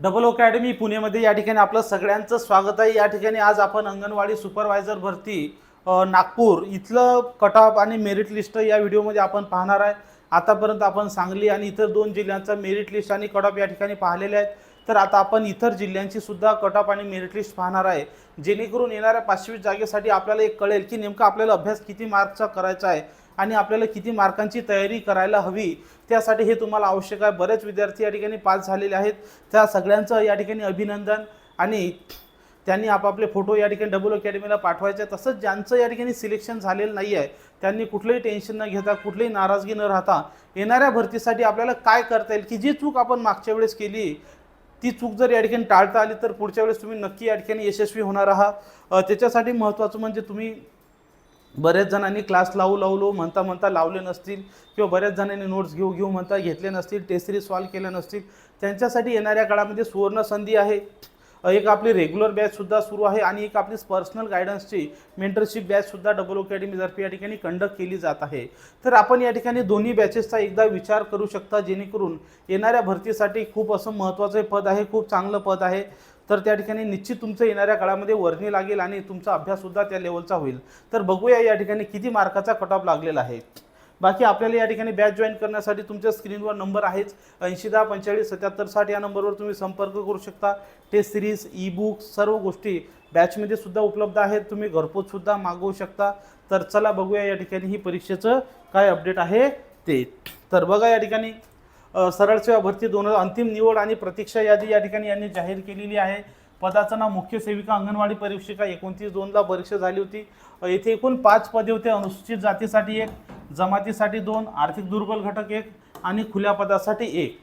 Double academy पुणेमध्ये या ठिकाणी आपलं सगळ्यांचं स्वागत आहे. या ठिकाणी आज आपण अंगणवाडी सुपरवायझर भरती नागपूर इथलं कट ऑफ आणि मेरिट लिस्ट या व्हिडिओमध्ये आपण पाहणार आहे. आतापर्यंत आपण सांगली आणि इतर दोन जिल्ह्यांचा मेरिट लिस्ट आणि कट ऑफ या ठिकाणी पाहिलेले आहेत. तर आता आपण इतर जिल्ह्यांची सुद्धा कट ऑफ आणि मेरिट लिस्ट पाहणार आहे. जेणेकरून येणाऱ्या पाचवी जागेसाठी आपल्याला एक कळेल की नेमका आपल्याला अभ्यास किती मार्कचा करायचा आहे. आणि आपल्याला किती मार्कांची तयारी करायला हवी त्यासाठी हे तुम्हाला आवश्यक आहे. बरेच विद्यार्थी या ठिकाणी पास झालेले आहेत. त्या सगळ्यांचं या ठिकाणी अभिनंदन आणि त्यांनी आपापले फोटो या ठिकाणी डबल अकॅडमीला पाठवायचे. आहे. तसंच ज्यांचं या ठिकाणी सिलेक्शन झालेलं नाही आहे त्यांनी कुठलंही टेन्शन न घेता कुठलीही नाराजगी न राहता येणाऱ्या भरतीसाठी आपल्याला काय करता येईल की जी चूक आपण मागच्या वेळेस केली ती चूक जर या ठिकाणी टाळता आली तर पुढच्या वेळेस तुम्ही नक्की या ठिकाणी यशस्वी होणार आहात. त्याच्यासाठी महत्त्वाचं म्हणजे तुम्ही बऱ्याच जणांनी क्लास लावू लावलो म्हणता म्हणता लावले नसतील किंवा बऱ्याच जणांनी नोट्स घेऊ घेऊ म्हणता घेतले नसतील टेस्ट सिरीज सॉल्व केल्या नसतील. त्यांच्यासाठी येणाऱ्या काळामध्ये सुवर्ण संधी आहे. एक आपली रेग्युलर बॅचसुद्धा सुरू आहे आणि एक आपली पर्सनल गायडन्सची मेंटरशिप बॅचसुद्धा डबल अकॅडमीतर्फे या ठिकाणी कंडक्ट केली जात आहे. तर आपण या ठिकाणी दोन्ही बॅचेसचा एकदा विचार करू शकता जेणेकरून येणाऱ्या भरतीसाठी खूप असं महत्त्वाचं पद आहे खूप चांगलं पद आहे. तर त्या ठिकाणी निश्चित तुमचं येणाऱ्या काळामध्ये वर्णी लागेल आणि तुमचा अभ्याससुद्धा त्या लेवलचा होईल. तर बघूया या ठिकाणी किती मार्काचा कट ऑफ लागलेला आहे. बाकी आपल्याला या ठिकाणी बॅच जॉईन करण्यासाठी तुमच्या स्क्रीनवर नंबर आहेच. ऐंशी दहा पंचेचाळीस सत्याहत्तर साठ या नंबरवर तुम्ही संपर्क करू शकता. टेस्ट सिरीज ई बुक सर्व गोष्टी बॅचमध्ये सुद्धा उपलब्ध आहेत. तुम्ही घरपोचसुद्धा मागवू शकता. तर चला बघूया या ठिकाणी ही परीक्षेचं काय अपडेट आहे ते. तर बघा या ठिकाणी सरळ सेवा भरती दोन अंतिम निवड आणि प्रतीक्षा यादी या ठिकाणी यांनी जाहीर केलेली आहे. पदाचं नाव मुख्य सेविका अंगणवाडी परीक्षिका एकोणतीस दोनला परीक्षा झाली होती. येथे एकूण पाच पदे होते. अनुसूचित जातीसाठी एक जमातीसाठी दोन आर्थिक दुर्बल घटक एक आणि खुल्या पदासाठी एक.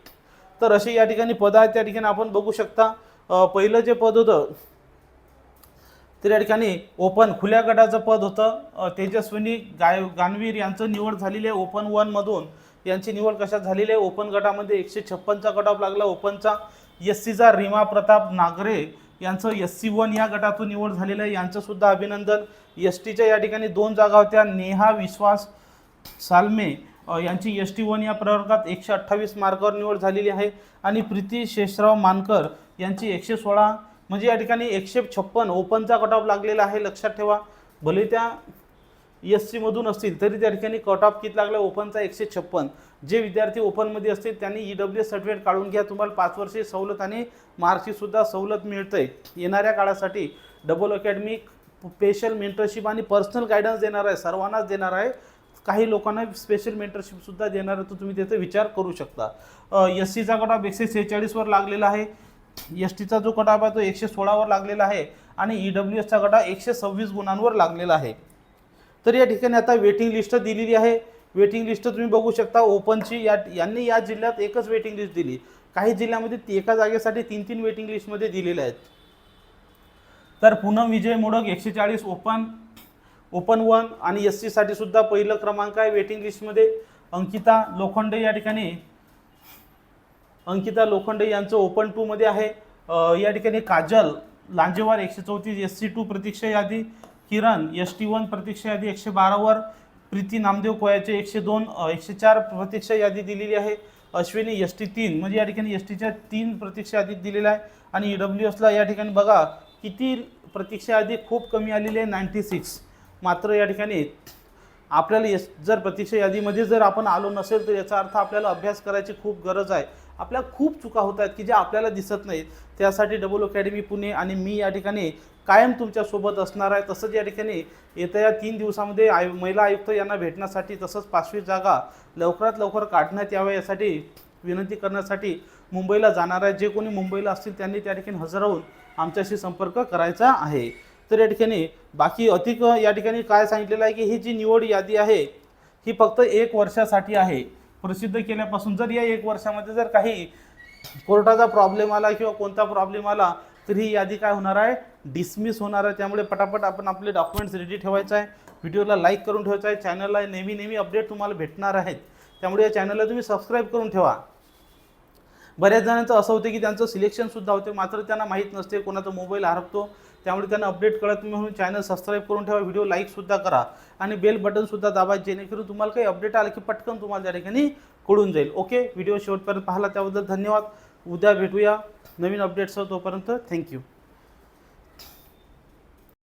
तर असे या ठिकाणी पद आहेत. त्या ठिकाणी आपण बघू शकता पहिलं जे पद होतं तर या ठिकाणी ओपन खुल्या गटाचं पद होतं. तेजस्विनी गाय गानवीर यांचं निवड झालेली आहे. ओपन वनमधून यांची निवड कशात झालेली आहे? ओपन गटामध्ये एकशे छप्पनचा कट ऑफ लागला. ओपनचा एस सीचा रीमा प्रताप नागरे यांचं एस सी वन या गटातून निवड झालेलं आहे. यांचंसुद्धा अभिनंदन. एस टीच्या या ठिकाणी दोन जागा होत्या. नेहा विश्वास सालमे यांची एस टी वन या प्रवर्गात एकशे अठ्ठावीस मार्कावर निवड झालेली आहे. आणि प्रीती शेषराव मानकर यांची एकशे सोळा म्हणजे या ठिकाणी एकशे छप्पन ओपनचा कट ऑफ लागलेला आहे. लक्षात ठेवा. भले त्या एस सीमधून असतील तरी त्या ठिकाणी कट ऑफ किती लागला ओपनचा एकशे छप्पन. जे विद्यार्थी ओपनमध्ये असतील त्यांनी ई डब्ल्यू एस सर्टिफिकेट काढून घ्या. तुम्हाला पाच वर्षे सवलत आणि मार्कशीसुद्धा सवलत मिळते येणाऱ्या काळासाठी डबल अकॅडमी स्पेशल मेंटरशिप आणि पर्सनल गायडन्स देणार आहे. सर्वांनाच देणार आहे. काही लोकांना स्पेशल मेंटरशिपसुद्धा देणार आहे. तर तुम्ही त्याचा विचार करू शकता. एस सीचा कट ऑफ एकशे सेहेचाळीसवर लागलेला आहे. एस टीचा जो कट ऑफ आहे तो एकशे सोळावर लागलेला आहे. आणि ई डब्ल्यू एसचा कट एकशे सव्वीस गुणांवर लागलेला आहे. तर या ठिकाणी आता वेटिंग लिस्ट दिलेली आहे. वेटिंग लिस्ट तुम्ही बघू शकता. ओपनची या यांनी या जिल्ह्यात एकच वेटिंग लिस्ट दिली. काही जिल्ह्यामध्ये ती एका जागेसाठी तीन तीन वेटिंग लिस्टमध्ये दिलेल्या आहेत. तर पूनम विजय मोडक एकशे चाळीस ओपन ओपन वन आणि एस सीसाठी सुद्धा पहिलं क्रमांक आहे वेटिंग लिस्टमध्ये अंकिता लोखंडे या ठिकाणी अंकिता लोखंडे यांचं ओपन टूमध्ये आहे. या ठिकाणी काजल लांजेवार एकशे चौतीस एस सी टू प्रतीक्षा यादी किरण एस टी वन प्रतीक्षा यादी एकशे बारावर प्रीती नामदेव कोयाचे एकशे दोन एकशे चार प्रतीक्षा यादी दिलेली आहे. अश्विनी एस टी तीन म्हणजे या ठिकाणी एस टीच्या तीन प्रतीक्षा यादीत दिलेल्या आहे. आणि ई डब्ल्यू एसला या ठिकाणी बघा किती प्रतीक्षा यादी खूप कमी आलेली आहे नाईन्टी सिक्स मात्र या ठिकाणी आपल्याला यस जर प्रतीक्षा यादीमध्ये जर आपण आलो नसेल तर याचा अर्थ आपल्याला अभ्यास करायची खूप गरज आहे. आपल्या खूप चुका होत आहेत की ज्या आपल्याला दिसत नाहीत. त्यासाठी डबल अकॅडमी पुणे आणि मी या ठिकाणी कायम तुमच्यासोबत असणार आहे. तसंच या ठिकाणी येत्या या तीन दिवसामध्ये आयु महिला आयुक्त यांना भेटण्यासाठी तसंच पाचवी जागा लवकरात लवकर काढण्यात याव्या यासाठी विनंती करण्यासाठी मुंबईला जाणार आहे. जे कोणी मुंबईला असतील त्यांनी त्या ठिकाणी हजर राहून आमच्याशी संपर्क करायचा आहे. तर या ठिकाणी बाकी अधिक या ठिकाणी काय सांगितलेलं आहे की ही जी निवड यादी आहे ही फक्त एक वर्षासाठी आहे. प्रसिद्ध केल्यापासून जर या एक वर्षामध्ये जर काही कोर्टाचा प्रॉब्लेम आला किंवा कोणता प्रॉब्लेम आला तर ही यादी काय होणार आहे? डिसमिस होणार आहे. त्यामुळे पटापट आपण आपले डॉक्युमेंट्स रेडी ठेवायचं आहे. व्हिडिओला लाईक करून ठेवायचं आहे. चॅनलला नेहमी नेहमी अपडेट तुम्हाला भेटणार आहेत. त्यामुळे या चॅनलला तुम्ही सबस्क्राईब करून ठेवा. बऱ्याच जणांचं असं होतं की त्यांचं सिलेक्शनसुद्धा होते मात्र त्यांना माहीत नसते कोणाचा मोबाईल हरपतो. त्यामुळे त्यांना अपडेट कळत नाही म्हणून चॅनल सबस्क्राईब करून ठेवा व्हिडिओ लाईकसुद्धा करा. आणि बेल बटनसुद्धा दाबा जेणेकरून तुम्हाला काही अपडेट आलं की पटकन तुम्हाला त्या ठिकाणी कळून जाईल. ओके व्हिडिओ शेवटपर्यंत पाहिला त्याबद्दल धन्यवाद. उद्या भेटूया. नवीन अपडेट्सह तोपर्यंत थँक्यू